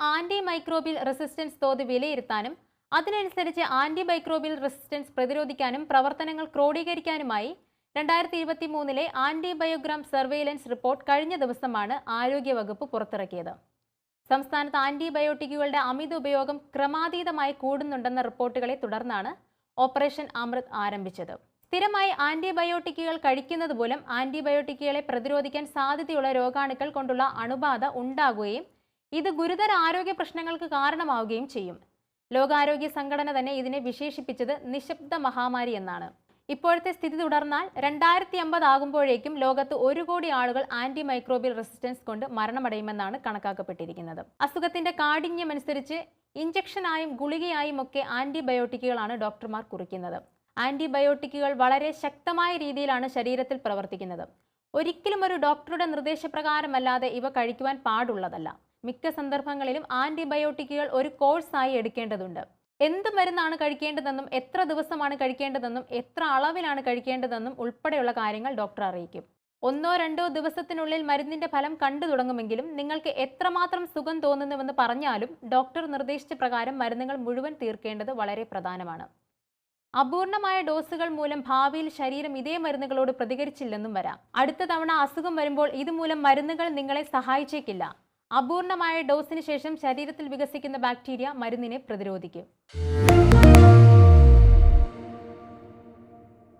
Anti microbial resistance തോത് വിലയിരുത്താനും അതിനനുസരിച്ച് ആന്റി മൈക്രോബിയൽ റെസിസ്റ്റൻസ് പ്രതിരോധിക്കാനും പ്രവർത്തനങ്ങൾ ക്രോഡീകരിക്കാനുമായി രണ്ടായിരത്തി ഇരുപത്തി മൂന്നിലെ ആന്റി ബയോഗ്രാം സർവെയിലൻസ് റിപ്പോർട്ട് കഴിഞ്ഞ ദിവസമാണ് ആരോഗ്യവകുപ്പ് പുറത്തിറക്കിയത്. സംസ്ഥാനത്ത് ആന്റിബയോട്ടിക്കുകളുടെ അമിത ഉപയോഗം ക്രമാതീതമായി കൂടുന്നുണ്ടെന്ന റിപ്പോർട്ടുകളെ തുടർന്നാണ് ഓപ്പറേഷൻ അമൃത് ആരംഭിച്ചത്. സ്ഥിരമായി ആന്റിബയോട്ടിക്കുകൾ കഴിക്കുന്നത് മൂലം ആന്റിബയോട്ടിക്കുകളെ പ്രതിരോധിക്കാൻ സാധ്യതയുള്ള രോഗാണുക്കൾ കൊണ്ടുള്ള അണുബാധ ഉണ്ടാകുകയും ഇത് ഗുരുതര ആരോഗ്യ പ്രശ്നങ്ങൾക്ക് കാരണമാവുകയും ചെയ്യും. ലോകാരോഗ്യ സംഘടന തന്നെ ഇതിനെ വിശേഷിപ്പിച്ചത് നിശബ്ദ മഹാമാരി എന്നാണ്. ഇപ്പോഴത്തെ സ്ഥിതി തുടർന്നാൽ രണ്ടായിരത്തി അമ്പത് ആകുമ്പോഴേക്കും ലോകത്ത് ഒരു കോടി ആളുകൾ ആന്റി മൈക്രോബിയൽ റെസിസ്റ്റൻസ് കൊണ്ട് മരണമടയുമെന്നാണ് കണക്കാക്കപ്പെട്ടിരിക്കുന്നത്. അസുഖത്തിന്റെ കാഠിന്യമനുസരിച്ച് ഇഞ്ചക്ഷനായും ഗുളികയായും ഒക്കെ ആന്റിബയോട്ടിക്കുകളാണ് ഡോക്ടർമാർ കുറിക്കുന്നത്. ആന്റിബയോട്ടിക്കുകൾ വളരെ ശക്തമായ രീതിയിലാണ് ശരീരത്തിൽ പ്രവർത്തിക്കുന്നത്. ഒരിക്കലും ഒരു ഡോക്ടറുടെ നിർദ്ദേശപ്രകാരമല്ലാതെ ഇവ കഴിക്കുവാൻ പാടുള്ളതല്ല. മിക്ക സന്ദർഭങ്ങളിലും ആന്റിബയോട്ടിക്കുകൾ ഒരു കോഴ്സായി എടുക്കേണ്ടതുണ്ട്. എന്ത് മരുന്നാണ് കഴിക്കേണ്ടതെന്നും എത്ര ദിവസമാണ് കഴിക്കേണ്ടതെന്നും എത്ര അളവിലാണ് കഴിക്കേണ്ടതെന്നും ഉൾപ്പെടെയുള്ള കാര്യങ്ങൾ ഡോക്ടർ അറിയിക്കും. ഒന്നോ രണ്ടോ ദിവസത്തിനുള്ളിൽ മരുന്നിന്റെ ഫലം കണ്ടു തുടങ്ങുമെങ്കിലും നിങ്ങൾക്ക് എത്രമാത്രം സുഖം തോന്നുന്നുവെന്ന് പറഞ്ഞാലും ഡോക്ടർ നിർദ്ദേശിച്ച പ്രകാരം മരുന്നുകൾ മുഴുവൻ തീർക്കേണ്ടത് വളരെ പ്രധാനമാണ്. അപൂർണമായ ഡോസുകൾ മൂലം ഭാവിയിൽ ശരീരം ഇതേ മരുന്നുകളോട് പ്രതികരിച്ചില്ലെന്നും വരാം. അടുത്ത തവണ അസുഖം വരുമ്പോൾ ഇതുമൂലം മരുന്നുകൾ നിങ്ങളെ സഹായിച്ചേക്കില്ല. അപൂർണമായ ഡോസിന് ശേഷം ശരീരത്തിൽ വികസിക്കുന്ന ബാക്ടീരിയ മരുന്നിനെ പ്രതിരോധിക്കും.